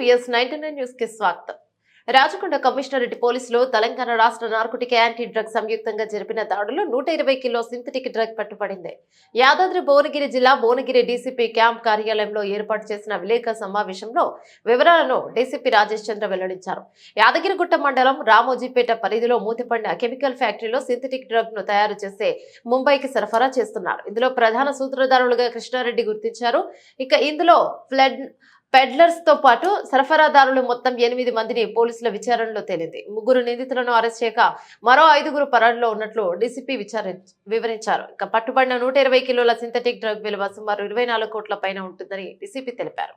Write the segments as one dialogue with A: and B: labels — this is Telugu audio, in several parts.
A: విఎస్ నైన్టీ నైన్ న్యూస్కి స్వాగతం. రాచకొండ కమిషనరేట్ పోలీసులు తెలంగాణ రాష్ట్ర నార్కోటిక్ యాంటీ డ్రగ్ సంయుక్తంగా జరిపిన దాడులో నూట ఇరవై కిలో సింథటిక్ డ్రగ్ పట్టుబడింది. యాదాద్రి భువనగిరి జిల్లా భువనగిరి డీసీపీ క్యాంప్ కార్యాలయంలో ఏర్పాటు చేసిన విలేకరుల సమావేశంలో వివరాలను డీసీపీ రాజేష్ చంద్ర వెల్లడించారు. యాదగిరిగుట్ట మండలం రామోజీపేట పరిధిలో మూతపడిన కెమికల్ ఫ్యాక్టరీలో సింథటిక్ డ్రగ్ను తయారు చేసే ముంబైకి సరఫరా చేస్తున్నారు. ఇందులో ప్రధాన సూత్రధారులుగా కృష్ణారెడ్డి గుర్తించారు. ఇక ఇందులో ఫ్లడ్ పెడ్లర్స్తో పాటు సరఫరాదారులు మొత్తం ఎనిమిది మందిని పోలీసుల విచారణలో తేలింది. ముగ్గురు నిందితులను అరెస్ట్ చేయక మరో ఐదుగురు పరాడులో ఉన్నట్లు డీసీపీ వివరించారు. ఇక పట్టుబడిన నూట ఇరవై కిలోల సింథటిక్ డ్రగ్ విలువ సుమారు ఇరవై నాలుగు కోట్ల పైన ఉంటుందని డీసీపీ తెలిపారు.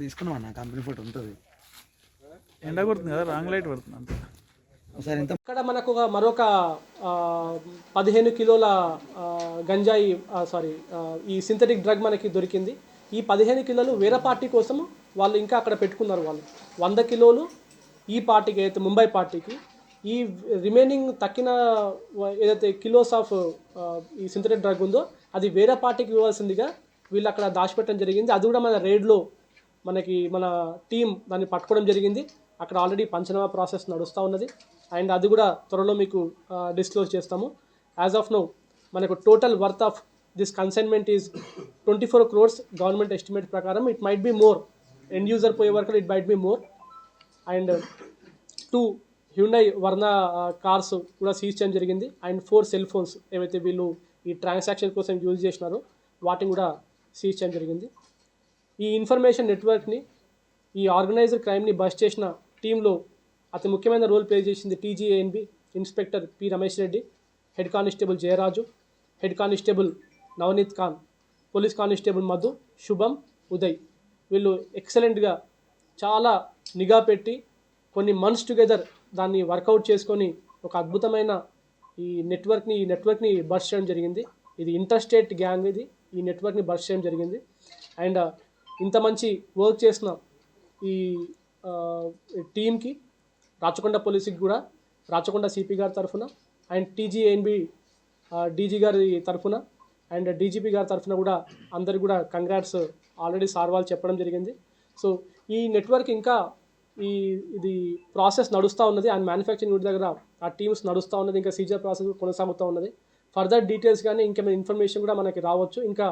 B: తీసుకున్నాం అన్న కంపెనీ ఫోటో ఉంటుంది.
C: ఎండ కొడుతుంది కదా రాంగ్ లైట్ పడుతుంది అంతే.
B: ఒకసారి
D: ఇక్కడ మనకు ఒక మరొక పదిహేను కిలోల గంజాయి సారీ ఈ సింథటిక్ డ్రగ్ మనకి దొరికింది. ఈ పదిహేను కిలోలు వేరే పార్టీ కోసం వాళ్ళు ఇంకా అక్కడ పెట్టుకున్నారు వాళ్ళు. వంద కిలోలు ఈ పార్టీకి ఏదైతే ముంబై పార్టీకి. ఈ రిమైనింగ్ తక్కిన ఏదైతే కిలోస్ ఆఫ్ ఈ సింథటిక్ డ్రగ్ ఉందో అది వేరే పార్టీకి ఇవ్వాల్సిందిగా వీళ్ళు అక్కడ దాచిపెట్టడం జరిగింది. అది కూడా మన రేడ్లో మనకి మన టీం దాన్ని పట్టుకోవడం జరిగింది. అక్కడ ఆల్రెడీ పంచనామా ప్రాసెస్ నడుస్తూ ఉన్నది. అండ్ అది కూడా త్వరలో మీకు డిస్క్లోజ్ చేస్తాము. యాజ్ ఆఫ్ నో మనకు total worth of this consignment is twenty four crores government estimate ప్రకారం. It might be more. End user పోయే వరకు it might be more. And two Hyundai Verna cars కూడా సీజ్ చేయడం జరిగింది. అండ్ ఫోర్ సెల్ ఫోన్స్ ఏవైతే వీళ్ళు ఈ ట్రాన్సాక్షన్ కోసం యూజ్ చేసినారో వాటిని కూడా సీజ్ చేయడం జరిగింది. ఈ ఇన్ఫర్మేషన్ నెట్వర్క్ని ఈ ఆర్గనైజ్డ్ క్రైమ్ని బస్ట్ చేసిన టీంలో అతి ముఖ్యమైన రోల్ ప్లే చేసింది TGANB inspector P Ramesh Reddy head constable Jayaraju head constable Navneet Khan police constable Madhu Shubham Uday. వీళ్ళు ఎక్సలెంట్గా చాలా నిఘా పెట్టి కొన్ని మంత్స్ టుగెదర్ దాన్ని వర్కౌట్ చేసుకొని ఒక అద్భుతమైన ఈ నెట్వర్క్ని ఈ నెట్వర్క్ని బర్స్ చేయడం జరిగింది. ఇది ఇంటర్ స్టేట్ గ్యాంగ్ ఇది. ఈ నెట్వర్క్ని బర్స్ చేయడం జరిగింది. అండ్ ఇంత మంచి వర్క్ చేసిన ఈ టీమ్కి రాచకొండ పోలీసుకి కూడా రాచకొండ సిపి గారి తరఫున అండ్ టీజీఎన్బి డీజీ గారి తరఫున అండ్ డీజీపీ గారి తరఫున కూడా అందరికి కూడా కంగ్రాట్స్ ఆల్రెడీ సార్ వాళ్ళు చెప్పడం జరిగింది. సో ఈ నెట్వర్క్ ఇంకా ఈ ఇది ప్రాసెస్ నడుస్తూ ఉన్నది. అండ్ మ్యానుఫ్యాక్చరింగ్ యూనిట్ దగ్గర ఆ టీమ్స్ నడుస్తూ ఉన్నది. ఇంకా సీజర్ ప్రాసెస్ కొనసాగుతూ ఉన్నది. ఫర్దర్ డీటెయిల్స్ కానీ ఇంకా ఇన్ఫర్మేషన్ కూడా మనకి రావచ్చు. ఇంకా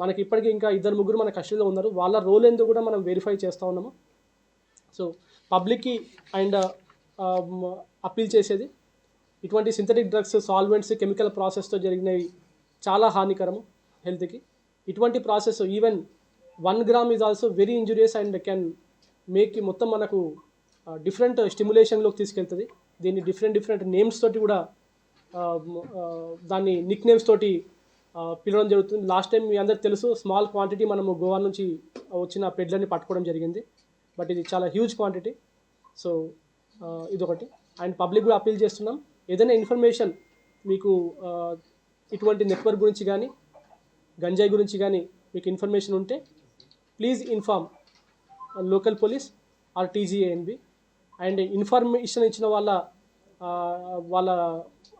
D: మనకి ఇప్పటికీ ఇంకా ఇద్దరు ముగ్గురు మన కస్టడీలో ఉన్నారు. వాళ్ళ రోల్ ఎందుకు కూడా మనం వెరిఫై చేస్తూ ఉన్నాము. సో పబ్లిక్కి అండ్ అప్పీల్ చేసేది. ఇటువంటి సింథటిక్ డ్రగ్స్ సాల్వెంట్స్ కెమికల్ ప్రాసెస్తో జరిగినవి చాలా హానికరము హెల్త్కి ఇటువంటి process even one gram is also very injurious and can make మొత్తం మనకు డిఫరెంట్ స్టిమ్యులేషన్లోకి తీసుకెళ్తుంది. దీన్ని డిఫరెంట్ డిఫరెంట్ నేమ్స్ తోటి కూడా దాన్ని నిక్ నేమ్స్ తోటి పిలవడం జరుగుతుంది. లాస్ట్ టైం మీ అందరికి తెలుసు స్మాల్ క్వాంటిటీ మనము గోవా నుంచి వచ్చిన పెడ్లని పట్టుకోవడం జరిగింది. బట్ ఇది చాలా హ్యూజ్ క్వాంటిటీ సో ఇదొకటి. అండ్ పబ్లిక్ కూడా అప్పీల్ చేస్తున్నాం. ఏదైనా ఇన్ఫర్మేషన్ మీకు ఇటువంటి నెట్వర్క్ గురించి కానీ గంజాయి గురించి కానీ మీకు ఇన్ఫర్మేషన్ ఉంటే please inform local police or TGANB and information ఇచ్చిన వాళ్ళ వాళ్ళ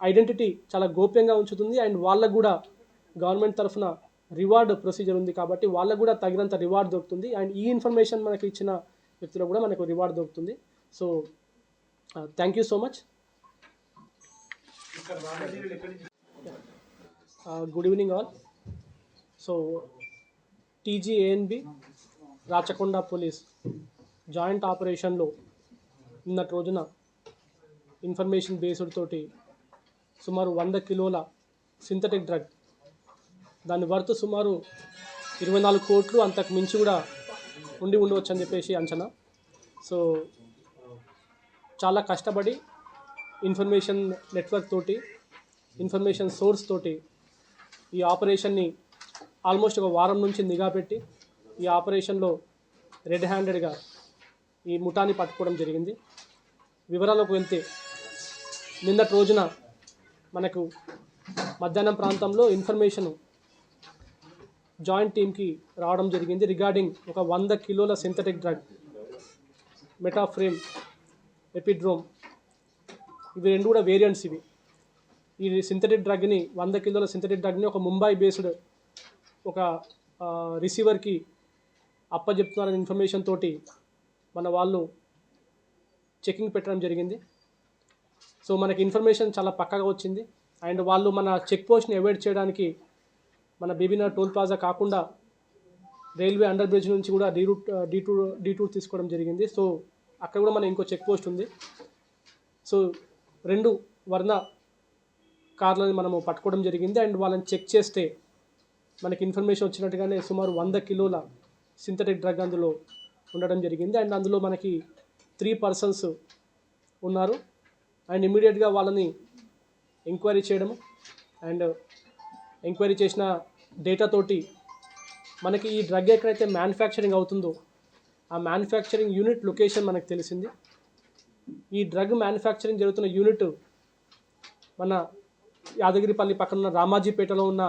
D: ఐడెంటిటీ చాలా గోప్యంగా ఉంచుతుంది. అండ్ వాళ్ళకు కూడా గవర్నమెంట్ తరఫున రివార్డ్ ప్రొసీజర్ ఉంది కాబట్టి వాళ్ళకు కూడా తగినంత రివార్డ్ దొరుకుతుంది. అండ్ ఈ ఇన్ఫర్మేషన్ మనకి ఇచ్చిన వ్యక్తిలో కూడా మనకు రివార్డ్ దొరుకుతుంది. So thank you so much. Good evening all. So TGANB Rachakonda police joint ఆపరేషన్లో నిన్నటి రోజున ఇన్ఫర్మేషన్ బేస్డ్ తోటి సుమారు వంద కిలోల సింథటిక్ డ్రగ్. దాని వర్త్ సుమారు ఇరవై నాలుగు కోట్లు అంతకు మించి కూడా ఉండి ఉండవచ్చు అని చెప్పేసి అంచనా. సో చాలా కష్టపడి ఇన్ఫర్మేషన్ నెట్వర్క్ తోటి ఇన్ఫర్మేషన్ సోర్స్ తోటి ఈ ఆపరేషన్ని ఆల్మోస్ట్ ఒక వారం నుంచి నిఘా పెట్టి ఈ ఆపరేషన్లో రెడ్ హ్యాండెడ్గా ఈ ముఠాని పట్టుకోవడం జరిగింది. వివరాలకు వెళ్తే నిన్నటి రోజున మనకు మధ్యాహ్నం ప్రాంతంలో ఇన్ఫర్మేషన్ జాయింట్ టీమ్కి రావడం జరిగింది. రిగార్డింగ్ ఒక వంద కిలోల సింథటిక్ డ్రగ్ మెటాఫ్రేమ్ ఎపిడ్రోమ్. ఇవి రెండు కూడా వేరియంట్స్ ఇవి. ఈ సింథటిక్ డ్రగ్ని వంద కిలోల సింథటిక్ డ్రగ్ని ఒక ముంబై బేస్డ్ ఒక రిసీవర్కి అప్పచెప్తున్నారనే ఇన్ఫర్మేషన్ తోటి మన వాళ్ళు చెకింగ్ పెట్టడం జరిగింది. సో మనకి ఇన్ఫర్మేషన్ చాలా పక్కగా వచ్చింది. అండ్ వాళ్ళు మన చెక్ పోస్ట్ని అవాయిడ్ చేయడానికి మన బీబీనగర్ టోల్ ప్లాజా కాకుండా రైల్వే అండర్ బ్రిడ్జ్ నుంచి కూడా D route D two D two తీసుకోవడం జరిగింది. సో అక్కడ కూడా మన ఇంకో చెక్ పోస్ట్ ఉంది. సో రెండు వర్ణ కార్లను మనము పట్టుకోవడం జరిగింది. అండ్ వాళ్ళని చెక్ చేస్తే మనకి ఇన్ఫర్మేషన్ వచ్చినట్టుగానే సుమారు వంద కిలోల సింథటిక్ డ్రగ్ అందులో ఉండడం జరిగింది. అండ్ అందులో మనకి త్రీ పర్సన్స్ ఉన్నారు. అండ్ ఇమీడియట్గా వాళ్ళని ఎంక్వైరీ చేయడము. అండ్ ఎంక్వైరీ చేసిన డేటా తోటి మనకి ఈ డ్రగ్ ఎక్కడైతే మ్యానుఫ్యాక్చరింగ్ అవుతుందో ఆ మ్యానుఫ్యాక్చరింగ్ యూనిట్ లొకేషన్ మనకు తెలిసింది. ఈ డ్రగ్ మ్యానుఫ్యాక్చరింగ్ జరుగుతున్న యూనిట్ మన యాదగిరిపల్లి పక్కన ఉన్న రామాజీపేటలో ఉన్న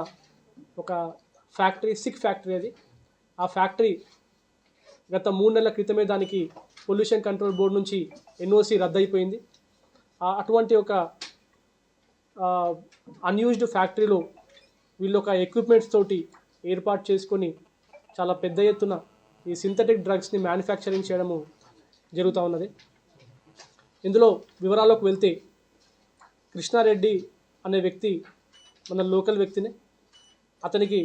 D: ఒక ఫ్యాక్టరీ సిక్ ఫ్యాక్టరీ అది. ఆ ఫ్యాక్టరీ గత మూడు నెలల క్రితమే దానికి పొల్యూషన్ కంట్రోల్ బోర్డు నుంచి ఎన్ఓసి రద్దయిపోయింది. అటువంటి ఒక అన్యూజ్డ్ ఫ్యాక్టరీలో వీళ్ళు ఒక ఎక్విప్మెంట్స్ తోటి ఏర్పాటు చేసుకొని చాలా పెద్ద ఎత్తున ఈ సింథటిక్ డ్రగ్స్ని మ్యానుఫ్యాక్చరింగ్ చేయడము జరుగుతూ ఉన్నది. ఇందులో వివరాల్లోకి వెళ్తే కృష్ణారెడ్డి అనే వ్యక్తి మన లోకల్ వ్యక్తినే. అతనికి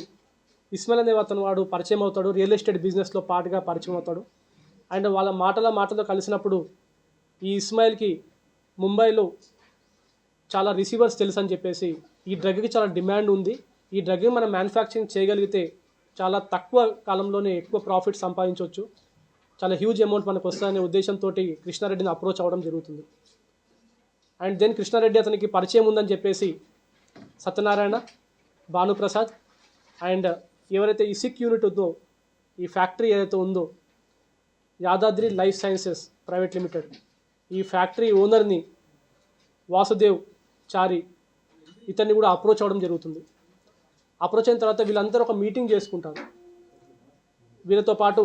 D: ఇస్మాయిల్ అనే అతను వాడు పరిచయం అవుతాడు రియల్ ఎస్టేట్ బిజినెస్లో పాటుగా పరిచయం అవుతాడు. అండ్ వాళ్ళ మాటల మాటలో కలిసినప్పుడు ఈ ఇస్మాయిల్కి ముంబైలో చాలా రిసీవర్స్ తెలుసు అని చెప్పేసి ఈ డ్రగ్కి చాలా డిమాండ్ ఉంది. ఈ డ్రగ్ మనం మ్యానుఫ్యాక్చరింగ్ చేయగలిగితే చాలా తక్కువ కాలంలోనే ఎక్కువ ప్రాఫిట్ సంపాదించవచ్చు. చాలా హ్యూజ్ అమౌంట్ మనకు వస్తుందనే ఉద్దేశంతో కృష్ణారెడ్డిని అప్రోచ్ అవ్వడం జరుగుతుంది. అండ్ దెన్ కృష్ణారెడ్డి అతనికి పరిచయం ఉందని చెప్పేసి సత్యనారాయణ భానుప్రసాద్ అండ్ ఎవరైతే ఈ సిక్ యూనిట్ ఉందో ఈ ఫ్యాక్టరీ ఏదైతే ఉందో Yadadri life sciences private limited. ఈ ఫ్యాక్టరీ ఓనర్ని వాసుదేవ్ చారి ఇతన్ని కూడా అప్రోచ్ అవ్వడం జరుగుతుంది. అప్రోచ్ అయిన తర్వాత వీళ్ళందరూ ఒక మీటింగ్ చేసుకుంటారు. వీళ్ళతో పాటు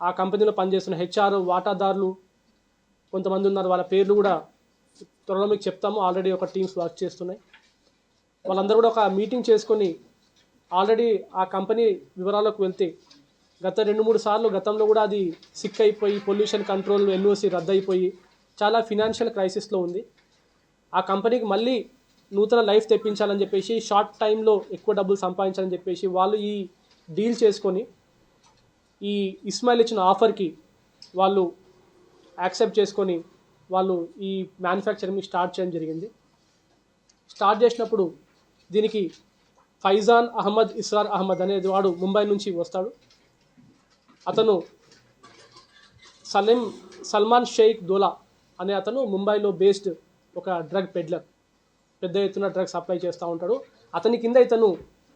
D: ఆ కంపెనీలో పనిచేస్తున్న హెచ్ఆర్ వాటాదారులు కొంతమంది ఉన్నారు. వాళ్ళ పేర్లు కూడా త్వరలో మీకు చెప్తాము. ఆల్రెడీ ఒక టీమ్స్ వర్క్ చేస్తున్నాయి. వాళ్ళందరూ కూడా ఒక మీటింగ్ చేసుకొని ఆల్రెడీ ఆ కంపెనీ వివరాలకు వెళ్తే గత రెండు మూడు సార్లు గతంలో కూడా అది సిక్ అయిపోయి పొల్యూషన్ కంట్రోల్ ఎన్ఓసి రద్దయిపోయి చాలా ఫినాన్షియల్ క్రైసిస్లో ఉంది. ఆ కంపెనీకి మళ్ళీ నూతన లైఫ్ తెప్పించాలని చెప్పేసి షార్ట్ టైంలో ఎక్కువ డబ్బులు సంపాదించాలని చెప్పేసి వాళ్ళు ఈ డీల్ చేసుకొని ఈ ఇస్మాయిల్ ఇచ్చిన ఆఫర్కి వాళ్ళు యాక్సెప్ట్ చేసుకొని వాళ్ళు ఈ మ్యానుఫ్యాక్చరింగ్ స్టార్ట్ చేయడం జరిగింది. స్టార్ట్ చేసినప్పుడు దీనికి ఫైజాన్ అహ్మద్ ఇస్రార్ అహ్మద్ అనేది వాడు ముంబై నుంచి వస్తాడు. అతను సలీం సల్మాన్ షేక్ దోలా అనే అతను ముంబైలో బేస్డ్ ఒక డ్రగ్ పెడ్లర్ పెద్ద ఎత్తున డ్రగ్ సప్లై చేస్తూ ఉంటాడు. అతని కింద ఇతను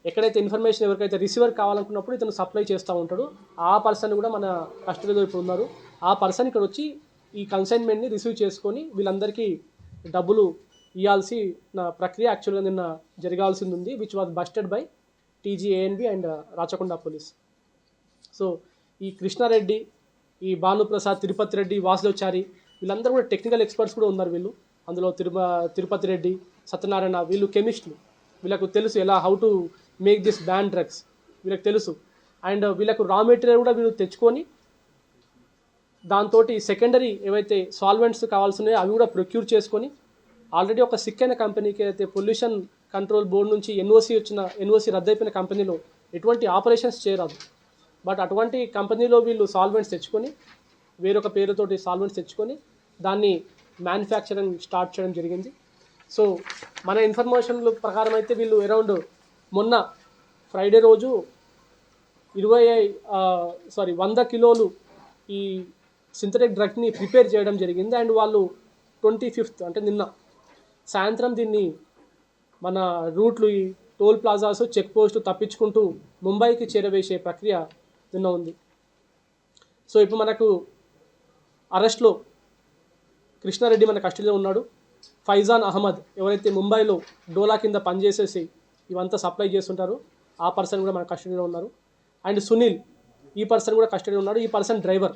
D: ఎక్కడైతే ఇన్ఫర్మేషన్ ఎవరికైతే రిసీవర్ కావాలనుకున్నప్పుడు ఇతను సప్లై చేస్తూ ఉంటాడు. ఆ పర్సన్ కూడా మన కస్టడీలో ఇప్పుడు ఉన్నారు. ఆ పర్సన్ ఇక్కడ వచ్చి ఈ కన్సైన్మెంట్ని రిసీవ్ చేసుకొని వీళ్ళందరికీ డబ్బులు ఇవ్వాల్సి నా ప్రక్రియ యాక్చువల్గా నిన్న జరగాల్సింది ఉంది which was busted by TGANB and Rachakonda police so ఈ కృష్ణారెడ్డి ఈ భానుప్రసాద్ తిరుపతి రెడ్డి వాసులోచారి వీళ్ళందరూ కూడా టెక్నికల్ ఎక్స్పర్ట్స్ కూడా ఉన్నారు వీళ్ళు. అందులో తిరుమ తిరుపతి రెడ్డి సత్యనారాయణ వీళ్ళు కెమిస్టులు వీళ్ళకు తెలుసు ఎలా how to make this ban drugs వీళ్ళకి తెలుసు. అండ్ వీళ్ళకు రా మెటీరియల్ కూడా వీళ్ళు తెచ్చుకొని దాంతో సెకండరీ ఏవైతే సాల్వెంట్స్ కావాల్సినాయో అవి కూడా ప్రొక్యూర్ చేసుకొని ఆల్రెడీ ఒక సిక్ అయిన కంపెనీకి అయితే పొల్యూషన్ కంట్రోల్ బోర్డు నుంచి ఎన్ఓసి వచ్చిన ఎన్ఓసి రద్దయిపోయిన కంపెనీలో ఎటువంటి ఆపరేషన్స్ చేయరాదు. బట్ అటువంటి కంపెనీలో వీళ్ళు సాల్వెంట్స్ తెచ్చుకొని వేరొక పేరుతోటి సాల్వెంట్స్ తెచ్చుకొని దాన్ని మ్యానుఫ్యాక్చరింగ్ స్టార్ట్ చేయడం జరిగింది. సో మన ఇన్ఫర్మేషన్ల ప్రకారం అయితే వీళ్ళు అరౌండ్ మొన్న ఫ్రైడే రోజు ఇరవై సారీ వంద కిలోలు ఈ సింథటిక్ డ్రగ్ని ప్రిపేర్ చేయడం జరిగింది. అండ్ వాళ్ళు ట్వంటీ ఫిఫ్త్ అంటే నిన్న సాయంత్రం దీన్ని మన రూట్లు ఈ టోల్ ప్లాజాస్ చెక్ పోస్ట్ తప్పించుకుంటూ ముంబైకి చేరవేసే ప్రక్రియ నిన్న ఉంది. సో ఇప్పుడు మనకు అరెస్ట్లో కృష్ణారెడ్డి మన కస్టడీలో ఉన్నాడు. ఫైజాన్ అహ్మద్ ఎవరైతే ముంబైలో డోలా కింద పనిచేసేసి ఇవంతా సప్లై చేస్తుంటారో ఆ పర్సన్ కూడా మన కస్టడీలో ఉన్నారు. అండ్ సునీల్ ఈ పర్సన్ కూడా కస్టడీలో ఉన్నాడు. ఈ పర్సన్ డ్రైవర్.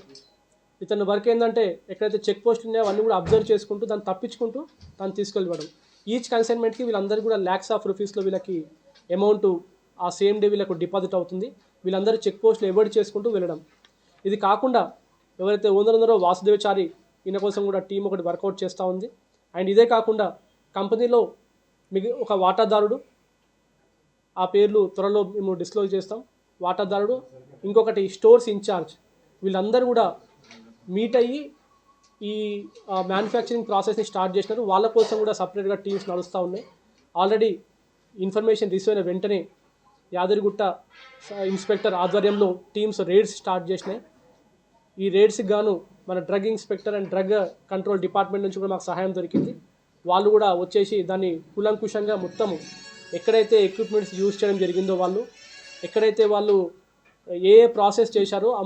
D: ఇతని వర్క్ ఏంటంటే ఎక్కడైతే చెక్ పోస్ట్ ఉన్నాయో అవన్నీ కూడా అబ్జర్వ్ చేసుకుంటూ దాన్ని తప్పించుకుంటూ దాన్ని తీసుకెళ్ళిపోవడం. ఈచ్ కన్సైన్మెంట్కి వీళ్ళందరూ కూడా ల్యాక్స్ ఆఫ్ రూపీస్లో వీళ్ళకి అమౌంట్ ఆ సేమ్ డే వీళ్ళకు డిపాజిట్ అవుతుంది. వీళ్ళందరూ చెక్ పోస్ట్లు అవాయిడ్ చేసుకుంటూ వెళ్ళడం. ఇది కాకుండా ఎవరైతే ఓనర్ ఉన్నారో వాసుదేవచారి ఈయన కోసం కూడా టీం ఒకటి వర్కౌట్ చేస్తూ ఉంది. అండ్ ఇదే కాకుండా కంపెనీలో మిగి ఒక వాటాదారుడు ఆ పేర్లు త్వరలో మేము డిస్క్లోజ్ చేస్తాం. వాటాదారుడు ఇంకొకటి స్టోర్స్ ఇన్ఛార్జ్. వీళ్ళందరూ కూడా మీట్ అయ్యి ఈ మ్యానుఫ్యాక్చరింగ్ ప్రాసెస్ని స్టార్ట్ చేసినారు. వాళ్ళ కోసం కూడా సపరేట్గా టీమ్స్ నడుస్తూ ఉన్నాయి. ఆల్రెడీ ఇన్ఫర్మేషన్ రిసీవ్ అయిన వెంటనే యాదగిరిగుట్ట ఇన్స్పెక్టర్ ఆధ్వర్యంలో టీమ్స్ రేడ్స్ స్టార్ట్ చేసినాయి. ఈ రేడ్స్కి గాను మన drug inspector and drug control department నుంచి కూడా మాకు సహాయం దొరికింది. వాళ్ళు కూడా వచ్చేసి దాన్ని కూలంకుషంగా మొత్తం ఎక్కడైతే ఎక్విప్మెంట్స్ యూజ్ చేయడం జరిగిందో వాళ్ళు ఎక్కడైతే వాళ్ళు ఏ ఏ ప్రాసెస్ చేశారో ఆ